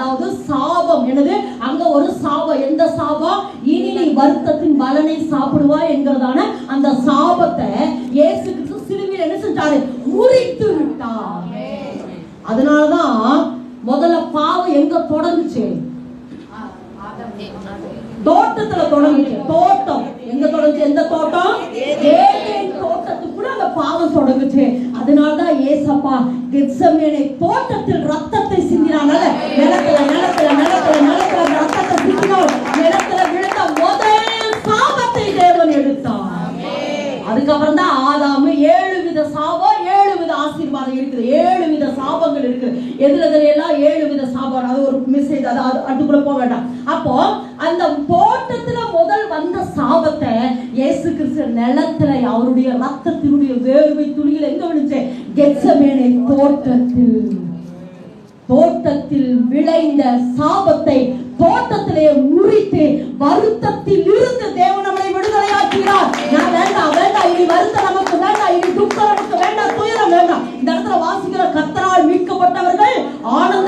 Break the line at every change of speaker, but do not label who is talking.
அதாவது சாபம். என்னது? அங்க ஒரு சாபம். எந்த சாபம்? இனி நீ வருத்தத்தின் பலனை சாப்பிடுவாய் என்கிறதான அந்த சாபத்தை இயேசு கிறிஸ்து சிலுவையில் என்ன செஞ்சாரு? முறித்து விட்டார். அதனாலதான் முதல்ல பாவம் எங்க தொடங்குச்சு? தோட்டத்துல தொடங்குச்சு. தோட்டம். எங்க தொடங்குச்சு? எந்த தோட்டம்? தோட்டத்துக்குள்ள அந்த பாவம் தொடங்குச்சு. அதனாலதான் ஏசப்பா கெத்சமேனை தோட்டத்தில் ரத்தத்தை சிந்தினால நிலத்துல நிலத்துல நிலத்துல நிலத்துல அந்த ரத்தத்தை சிந்தினோம் நிலத்துல விழுந்த முதல் சாபத்தை தேவன் எடுத்தார் அதுக்கப்புறம் தான் ஆதாமு ஏழு வித சாபம் ஏழு வித ஆசீர்வாதம் இருக்குது. ஏழு வித சாபங்கள் இருக்குது. எதுல எதுல எல்லாம் ஏழு வித சாபம் அது ஒரு மெசேஜ் அது அதுக்குள்ள போக வேண்டாம். அப்போ அந்த போட்டத்துல முதல் வந்த சாபத்தை இயேசு கிறிஸ்து நிலத்துல அவருடைய ரத்தத்தினுடைய வேர்வை துளிகள் எங்க விழுந்துச்சு? கெட்சமேனை தோட்டத்தில். தோட்டத்தில் விளைந்த சாபத்தை தோட்டத்திலே முறித்து வருத்தத்தில் இருந்து இது வருத்த நமக்கு வேண்டாம். இது துக்கம் நமக்கு வேண்டாம். துயரம் வேண்டாம். இந்த இடத்துல வாசிக்கிற கத்தரால் மீட்கப்பட்டவர்கள் ஆனந்த